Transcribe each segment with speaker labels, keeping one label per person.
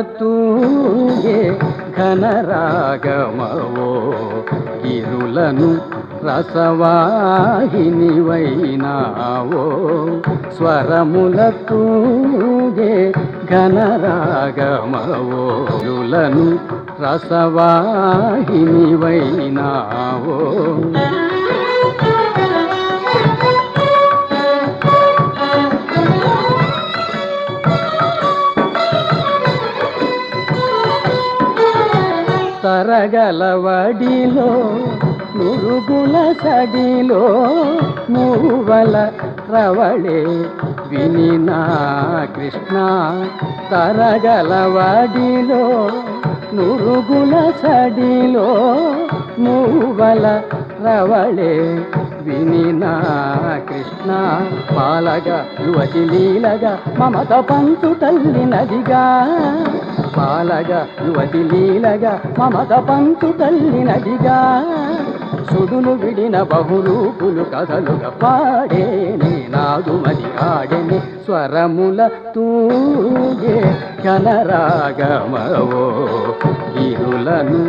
Speaker 1: తూగే ఘనరాగమవో. గిరులను రసవాహినివైనావో. స్వరముల తూగే ఘనరాగమవో. గిరులను రసవాహినివైనావో. తరగలవడిలో నురుగుల సడిలో నువ్వల రవళే వినినా కృష్ణ తరగలవడిలో నురుగుల సడిలో నువ్వల రవళే వినినా కృష్ణ పాలగా యువతి లీలగా మమత పంచు తల్లి నదిగా. పాలగా యువతి లీలగా మమత పంచు తల్లి నదిగా. సుడులు విడిన బహురూపులు కథలుగా పాడేనే నాగుమని ఆడెని స్వరముల తూగే కనరాగమవో ఇరులను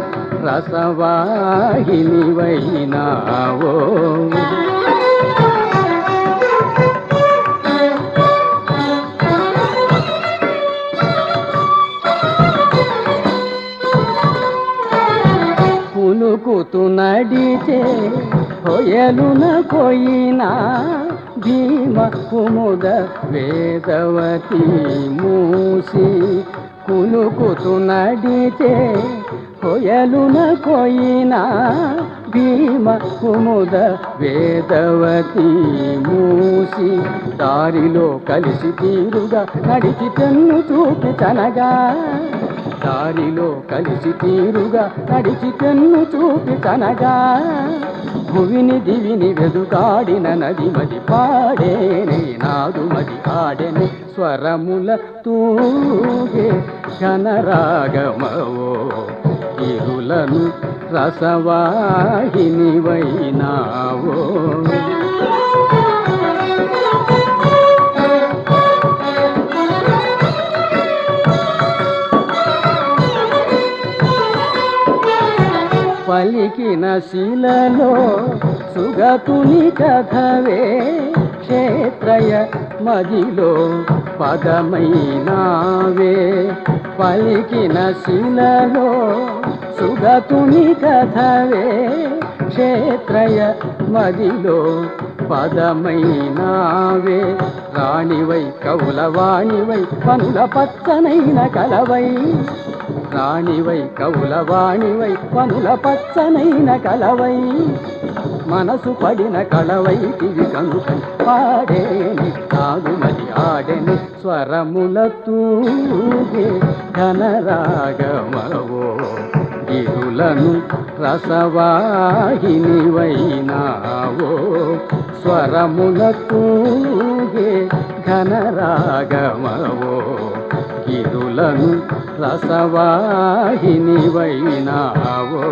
Speaker 1: రసవాహినివైనావో. పులుకుతు నడిచే కొయలున కొయినా భీమ కుముద వేదవతి మూసి కులుకుతు నడిచే కొయలున కొయినా భీమ కుముద వేదవతి మూసి దారిలో కలిసి తీరుగా నడిచి తెన్ను చూపి తనగా దారిలో కలిసి తీరుగా నడిచి పెన్ను చూపి తనగా. భువిని దివిని వెదుకాడిన నది మది పాడేనే నాదు మది ఆడెని స్వరముల తూగే ఘనరాగమవో. ఇరులను రసవాహినివైనావో పలికిన శిలలో సుగతుని కథవే క్షేత్రయ మదిలో పదమైనావే. పలికిన శిలలో సుగతుని కథవే క్షేత్రయ మదిలో పదమైనావే. రాణివై కౌలవాణివై పనుల పచ్చనైన కలవై రాణివై కవులవాణివై పనుల పచ్చనైన కలవై మనసు పడిన కళవై దివి కనుక పాడేని కాదుమది ఆడెని స్వరముల తూగే ఘనరాగమవో గిరులను రసవాహినివైనావో. స్వరముల తూగే ఘనరాగమవో కిరులను రసవాహిని వైనావో